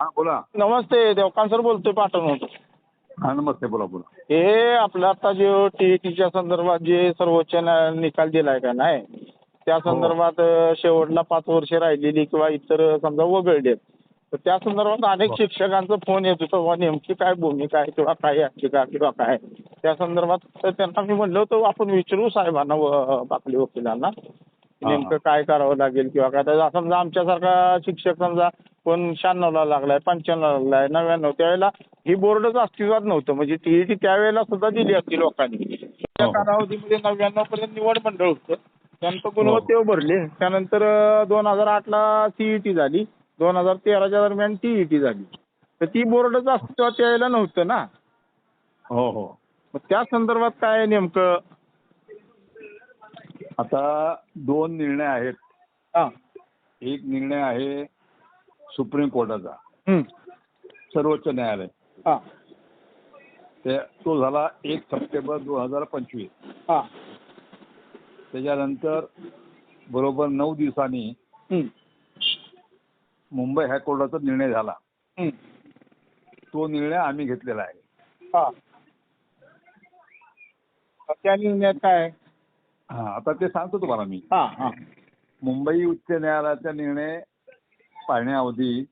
हा बोला. नमस्ते देवकांत सर बोलतोय पाटण हा नमस्ते बोला बोला. हे आपलं आता जे टी टीच्या संदर्भात जे सर्वोच्च न्यायालयाने निकाल दिलाय का नाही त्या संदर्भात अं, शेवटला पाच वर्ष राहिलेली किंवा इतर समजा वगळले तर त्या संदर्भात अनेक शिक्षकांचा फोन येत होता बुवा नेमकी काय भूमिका आहे किंवा काय याचिका किंवा काय? त्या संदर्भात तर त्यांना मी म्हणलं होतं आपण विचारू साहेबांना व- आपल्या वकिलांना हा. नेमकं काय करावं लागेल किंवा काय? तर समजा आमच्यासारखा शिक्षक समजा कोण शहाण्णवला लागलाय पंच्याण्णवला लागलाय नव्याण्णव. त्यावेळेला ही बोर्डच अस्तित्वात नव्हतं. म्हणजे टीईटी त्यावेळेला सुद्धा दिली असती लोकांनी. त्या हो. कालावधीमध्ये नव्याण्णव पर्यंत निवड मंडळ होतं. त्यानंतर गुणवत्तेवर भरले. त्यानंतर दोन हजार आठला सीईटी झाली. दोन हजार तेराच्या दरम्यान टीईटी झाली. तर ती बोर्डच अस्तित्वात त्यावेळेला नव्हतं ना. हो हो. मग त्या संदर्भात काय नेमकं? आता दोन निर्णय आहेत. हां. एक निर्णय आहे सुप्रीम कोर्टाचा. सर्वोच्च न्यायालय. हां. ते तो झाला एक सप्टेंबर दोन हजार पंचवीस. हां. त्याच्यानंतर बरोबर नऊ दिवसांनी हं. मुंबई हायकोर्टाचा निर्णय झाला. तो निर्णय आम्ही घेतलेला आहे. हां. त्या निर्णयात काय? हा आता ते सांगतो तुम्हाला मी. हां हां. मुंबई उच्च न्यायालयाचा निर्णय पाहण्याअवधी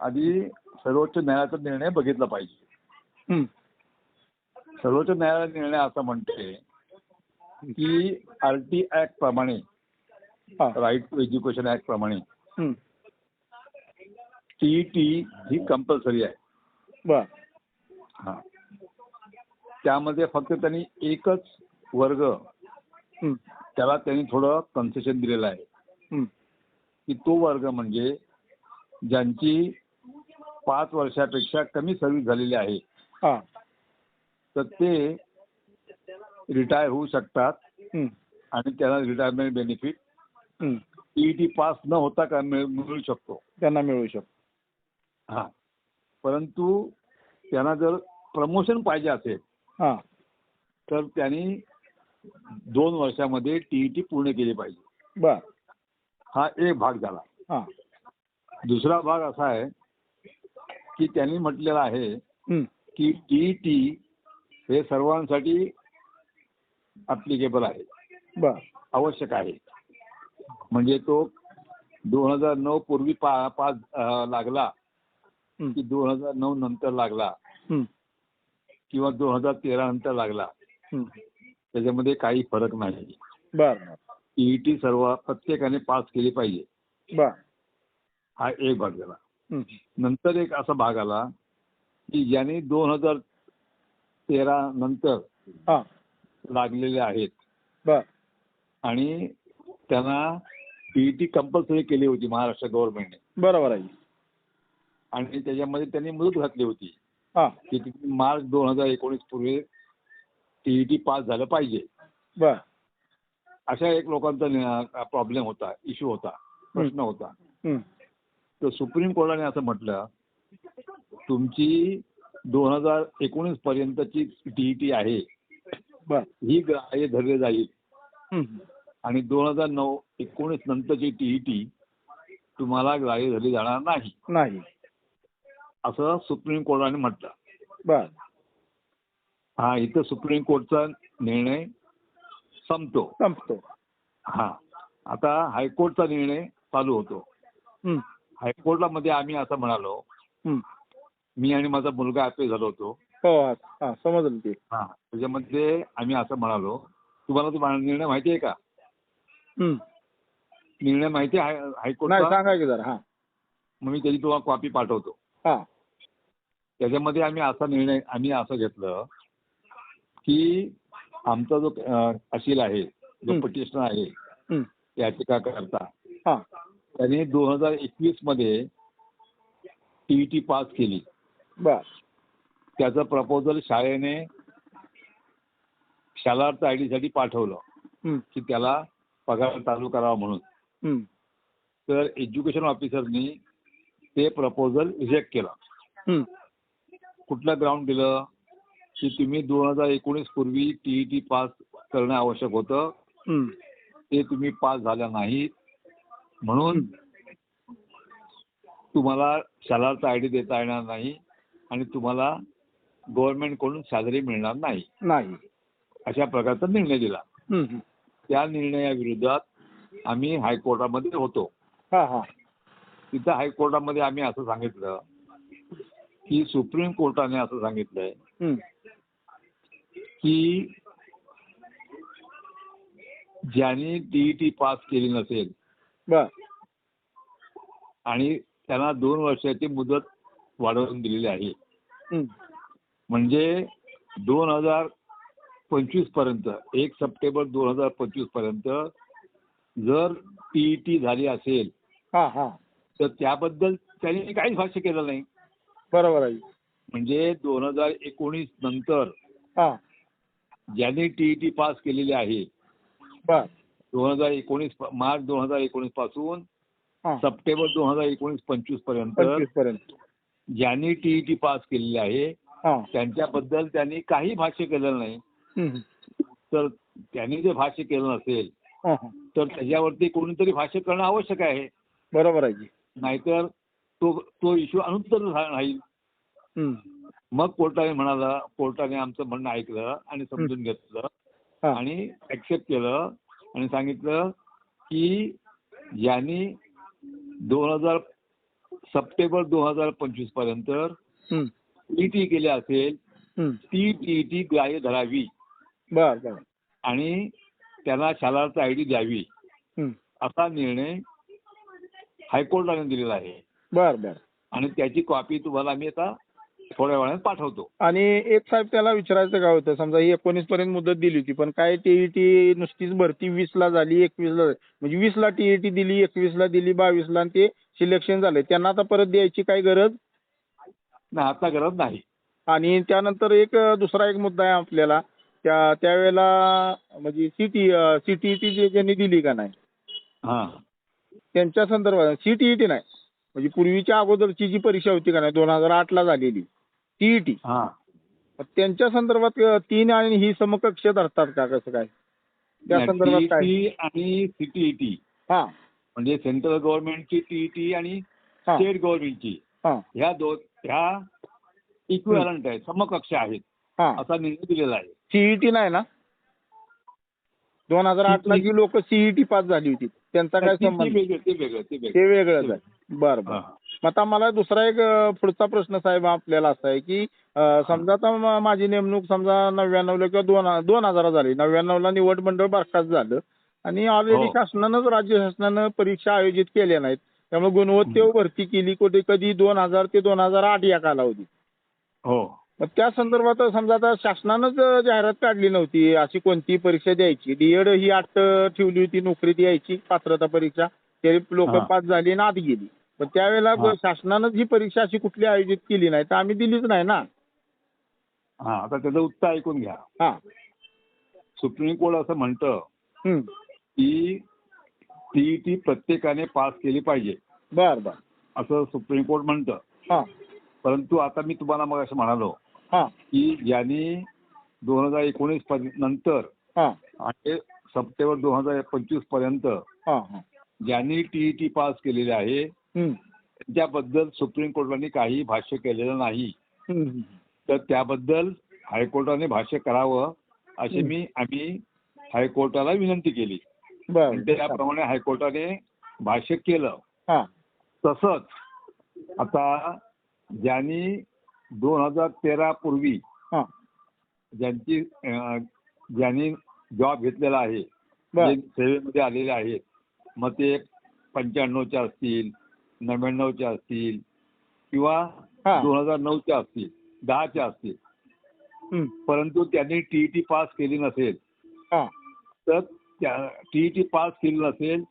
आधी सर्वोच्च न्यायालयाचा निर्णय बघितला पाहिजे. सर्वोच्च न्यायालय निर्णय असं म्हणते की आर टी ऍक्ट प्रमाणे राईट टू एज्युकेशन ऍक्ट प्रमाणे. टीईटी ही कंपल्सरी आहे बर हा त्यामध्ये फक्त त्यांनी एकच वर्ग. त्याला त्यांनी थोडं कन्सेशन दिलेलं आहे. की तो वर्ग म्हणजे ज्यांची पाच वर्षापेक्षा कमी सर्व्हिस झालेली आहे. हां. तर ते रिटायर होऊ शकतात. हं. आणि त्यांना रिटायरमेंट बेनिफिट हं. टीईटी पास न होता का मिळ- मिळू शकतो. त्यांना मिळू शकतो. हा. परंतु त्यांना जर प्रमोशन पाहिजे असेल हां. तर त्यांनी दोन वर्षामध्ये टीईटी पूर्ण केली पाहिजे. बर. हा एक भाग झाला. हां. दुसरा भाग असा आहे की त्यांनी म्हटलेलं आहे. की टीईटी हे सर्वांसाठी ऍप्लिकेबल आहे बर आवश्यक आहे म्हणजे तो दोन हजार नऊ पूर्वी पा पास अं, लागला. की दोन हजार नऊ नंतर लागला. किंवा दोन हजार तेरा नंतर लागला. त्याच्यामध्ये काही फरक नाही बर टीईटी सर्व प्रत्येकाने पास केली पाहिजे बर हा एक भाग झाला. नंतर एक असा भाग आला की ज्यांनी दोन हजार तेरा नंतर लागलेले आहेत. आणि त्यांना टीईटी कंपल्सरी केली होती महाराष्ट्र गव्हर्नमेंटने बरोबर आहे. आणि त्याच्यामध्ये त्यांनी मुदत घातली होती. हां. की मार्च दोन हजार एकोणीस पूर्वी टीईटी पास झालं पाहिजे. अशा एक लोकांचा प्रॉब्लेम होता इश्यू होता प्रश्न होता. तर सुप्रीम कोर्टाने असं म्हटलं तुमची दोन हजार एकोणीस पर्यंतची टीईटी आहे बर. ही ग्राह्य धरली जाईल. आणि दोन हजार नऊ एकोणीस नंतरची टीईटी तुम्हाला ग्राह्य धरली जाणार नाही. नाही. असं सुप्रीम कोर्टाने म्हटलं. बर. हा इथं सुप्रीम कोर्टचा निर्णय संपतो. संपतो. हा. आता हायकोर्टचा निर्णय चालू होतो. हायकोर्टला मध्ये आम्ही असं म्हणालो. मी आणि माझा मुलगा अपील झालो होतो. हो समजलं ते हा त्याच्यामध्ये आम्ही असं म्हणालो तुम्हाला तो निर्णय माहिती आहे का? हं. निर्णय माहिती आहे हाय- नाही हायकोर्टचा सांगा की जरा हां. मग मी त्याची तुम्हाला कॉपी पाठवतो. हां. त्याच्यामध्ये आम्ही असा निर्णय आम्ही असं घेतलं की आमचा जो अशील आहे जो. पिटिशनर आहे. याचिका करता. हां. त्याने दोन हजार एकवीसमध्ये टीईटी पास केली बर त्याचं प्रपोजल शाळेने शालार्थ आयसाठी पाठवलं. की त्याला पगार चालू करावा म्हणून. तर एज्युकेशन ऑफिसरनी ते प्रपोजल रिजेक्ट केलं. कुठलं ग्राउंड दिलं की तुम्ही दोन हजार एकोणीस पूर्वी टीईटी पास करणं आवश्यक होतं. ते तुम्ही पास झाल्या नाहीत म्हणून तुम्हाला शालाचा आय डी देता येणार नाही आणि तुम्हाला गव्हर्नमेंटकडून सॅलरी मिळणार नाही. नाही. अशा प्रकारचा निर्णय दिला. त्या निर्णयाविरोधात आम्ही हायकोर्टामध्ये होतो. हा हा. तिथं हायकोर्टामध्ये आम्ही असं सांगितलं की सुप्रीम कोर्टाने असं सांगितलंय. की ज्यांनी टीईटी पास केली नसेल बर. आणि त्यांना दोन वर्षाची मुदत वाढवून दिलेली आहे. म्हणजे दोन हजार पंचवीसपर्यंत एक सप्टेंबर दोन हजार पंचवीसपर्यंत जर टीईटी झाली असेल हा हा. तर त्याबद्दल त्यांनी काहीच भाष्य केलं नाही. बरोबर आहे. म्हणजे दोन हजार एकोणीस नंतर हा. ज्यांनी टीईटी पास केलेली आहे बर. दोन हजार एकोणीस मार्च दोन हजार एकोणीसपासून सप्टेंबर दोन हजार एकोणीस पंचवीसपर्यंत ज्यांनी टीईटी पास केलेली आहे त्यांच्याबद्दल त्यांनी काही भाष्य केलेलं नाही. तर त्यांनी जे भाष्य केलं नसेल. तर त्याच्यावरती कोणीतरी भाष्य करणं आवश्यक आहे. बरोबर आहे की. नाहीतर तो तो इश्यू अनुत्तर राहील. मग कोर्टाने म्हणाला कोर्टाने आमचं म्हणणं ऐकलं आणि समजून घेतलं. आणि ऍक्सेप्ट केलं. आणि सांगितलं की ज्यांनी दोन हजार सप्टेंबर दोन हजार पंचवीसपर्यंत. टीटी केली असेल. ती टीटी ग्राह्य धरावी बर बर आणि त्यांना शालाचा आय डी द्यावी. असा निर्णय हायकोर्टाने दिलेला आहे बर बर आणि त्याची कॉपी तुम्हाला मी आता थोड्या वेळाने पाठवतो. आणि एक साहेब त्याला विचारायचं काय होतं समजा ही एकोणीस पर्यंत मुदत दिली होती पण काय टीईटी नुसतीच भरती वीस ला झाली एकवीस ला म्हणजे वीस ला टीईटी दिली एकवीस ला दिली बावीस ला आणि ते सिलेक्शन झाले. त्यांना आता परत द्यायची काय गरज? नाही आता गरज नाही. आणि त्यानंतर एक दुसरा एक मुद्दा आहे आपल्याला. त्या त्यावेळेला म्हणजे सीटी सीटीईटी जे ज्यांनी दिली का नाही? हा. त्यांच्या संदर्भात सीटीईटी नाही. म्हणजे पूर्वीच्या अगोदरची जी परीक्षा होती का नाही दोन हजार आठ ला झालेली. टीईटी हा. त्यांच्या संदर्भात तीन आणि ही समकक्ष धरतात का कसं काय? त्या संदर्भात काय? टीईटी आणि सीटीईटी हा. म्हणजे सेंट्रल गव्हर्नमेंटची टीईटी आणि हा. स्टेट गव्हर्नमेंटची. हा. ह्या दोन ह्या इक्विवलंट आहेत समकक्ष आहेत. हा. असा निर्णय दिलेला आहे. सीईटी नाही ना? दोन हजार आठ ला जी लोक सीईटी पास झाली होती त्यांचा काय ते- ते संबंध? वेगळं ते वेगळं ते ते वेगळं. बरं बरं. हा. मग आता मला दुसरा एक पुढचा प्रश्न साहेब आपल्याला असा आहे की समजा आता माझी नेमणूक समजा नव्याण्णवला किंवा दोन दोन हजार झाली. नव्याण्णवला निवड मंडळ बरखास्त झालं. आणि ऑलरेडी हो. शासनानंच राज्य शासनानं परीक्षा आयोजित केल्या नाहीत. त्यामुळे गुणवत्तेवर भरती केली कुठे कधी दोन हजार ते दोन हजार आठ या कालावधीत. हो. मग त्या संदर्भात समजा आता शासनानंच जाहिरात काढली नव्हती. अशी कोणती परीक्षा द्यायची. डीएड ही आठ ठेवली होती. नोकरीत यायची. पात्रता परीक्षा. ते लोक. पास झाली आणि आत गेली. पण त्यावेळेला हा. शासनानंच ही परीक्षा अशी कुठली आयोजित केली नाही तर आम्ही दिलीच नाही ना. हा आता त्याचं उत्तर ऐकून घ्या. हा. सुप्रीम कोर्ट असं म्हणतं हम्म. की टीईटी प्रत्येकाने पास केली पाहिजे. बर बर. असं सुप्रीम कोर्ट म्हणतं. हा. परंतु आता मी तुम्हाला मग असं म्हणालो हा. की ज्यांनी दोन हजार एकोणीस नंतर हा. आणि सप्टेंबर दोन हजार पंचवीसपर्यंत हा हा. ज्यांनी टीईटी पास केलेले आहे. त्याबद्दल सुप्रीम कोर्टाने काही भाष्य केलेलं नाही. तर त्याबद्दल हायकोर्टाने भाष्य करावं अशी मी आम्ही हायकोर्टाला विनंती केली. त्याप्रमाणे हायकोर्टाने भाष्य केलं. तसंच आता ज्यांनी दोन हजार तेरा पूर्वी ज्यांची ज्यांनी जॉब घेतलेला आहे सेवेमध्ये आलेले आहेत मग ते पंच्याण्णवच्या असतील नव्याण्णवच्या असतील किंवा हा. दोन हजार नऊच्या असतील दहाच्या असतील. परंतु त्यांनी टीईटी पास केली नसेल. हा. तर त्या टीईटी पास केली नसेल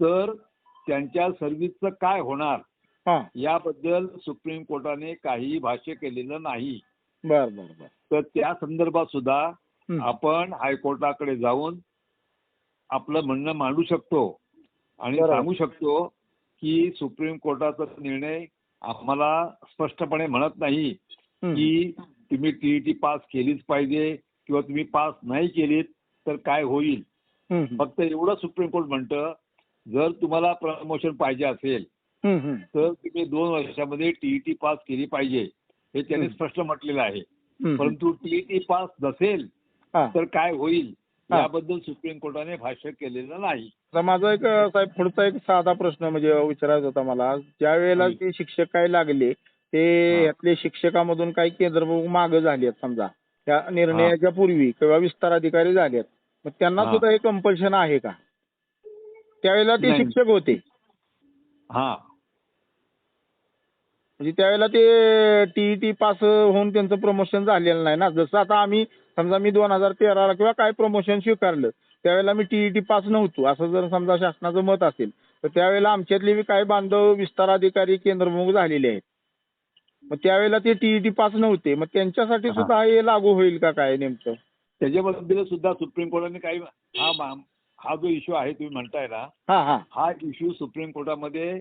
तर त्यांच्या सर्व्हिसचं काय होणार? हा. याबद्दल सुप्रीम कोर्टाने काही भाष्य केलेलं नाही. बर बर बर. तर त्या संदर्भात सुद्धा. आपण हायकोर्टाकडे जाऊन आपलं म्हणणं मांडू शकतो आणि बरोबर. सांगू शकतो की सुप्रीम कोर्टाचा निर्णय आम्हाला स्पष्टपणे म्हणत नाही. की तुम्ही टीईटी पास केलीच पाहिजे किंवा तुम्ही पास नाही केलीत तर काय होईल. फक्त एवढं सुप्रीम कोर्ट म्हणतं जर तुम्हाला प्रमोशन पाहिजे असेल. तर तुम्ही दोन वर्षामध्ये टीईटी पास केली पाहिजे हे त्यांनी. स्पष्ट म्हटलेलं आहे. परंतु टीईटी पास नसेल. तर काय होईल. याबद्दल सुप्रीम कोर्टाने भाष्य केलेलं नाही तर माझा एक साहेब पुढचा एक साधा प्रश्न म्हणजे विचारायचा होता मला ज्या वेळेला. ते शिक्षक काय लागले ते. यातले शिक्षकामधून काही केंद्र मागं झाले आहेत समजा त्या निर्णयाच्या पूर्वी किंवा विस्तार अधिकारी झाले आहेत मग त्यांना. सुद्धा हे कंपल्शन आहे का त्यावेळेला ते. शिक्षक होते हा म्हणजे त्यावेळेला ते टीईटी पास होऊन त्यांचं प्रमोशन झालेलं नाही ना जसं आता आम्ही समजा मी दोन हजार तेराला किंवा काय प्रमोशन स्वीकारलं त्यावेळेला मी टीईटी पास नव्हतो. असं जर समजा शासनाचं मत असेल तर त्यावेळेला आमच्यातले बी काही बांधव विस्तार अधिकारी केंद्रप्रमुख झालेले आहेत. मग त्यावेळेला ते टीईटी पास नव्हते. मग त्यांच्यासाठी. सुद्धा हे लागू होईल का काय नेमकं? त्याच्याबद्दल सुद्धा सुप्रीम कोर्टाने काही हा हा जो इश्यू आहे तुम्ही म्हणताय ना हा इश्यू सुप्रीम कोर्टामध्ये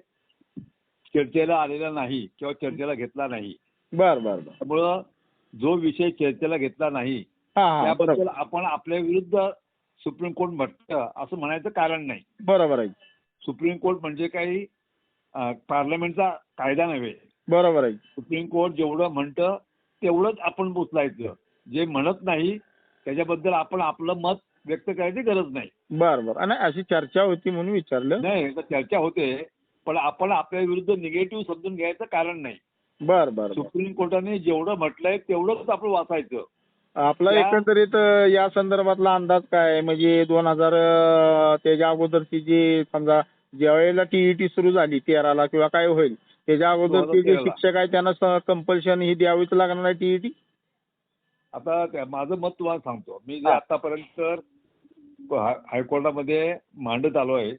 चर्चेला आलेला नाही किंवा चर्चेला घेतला नाही. बर बर त्यामुळं जो विषय चर्चेला घेतला नाही त्याबद्दल आपण आपल्या विरुद्ध सुप्रीम कोर्ट म्हटलं असं म्हणायचं कारण नाही. बरोबर आहे. सुप्रीम कोर्ट म्हणजे काही पार्लमेंटचा कायदा नव्हे. बरोबर आहे. सुप्रीम कोर्ट जेवढं म्हणतं तेवढंच आपण उचलायचं जे म्हणत नाही त्याच्याबद्दल आपण आपलं मत व्यक्त करायची गरज नाही. बर बर. आणि अशी चर्चा होती म्हणून विचारलं. नाही तर चर्चा होते पण आपण आपल्या विरुद्ध निगेटिव्ह समजून घ्यायचं कारण नाही. बर बर सुप्रीम कोर्टाने जेवढं म्हटलंय तेवढंच आपण वाचायचं. आपला एकंदरीत या संदर्भातला अंदाज काय आहे? म्हणजे दोन हजार त्याच्या अगोदरची जी समजा ज्या वेळेला टीईटी सुरू झाली तेराला किंवा काय होईल त्याच्या अगोदरचे जे 2013 ला. शिक्षक आहेत त्यांना कंपल्शन ही द्यावीच लागणार आहे टीईटी आता त्या- माझं मत तुम्हाला सांगतो मी जे. आतापर्यंत हायकोर्टामध्ये मांडत आलो आहे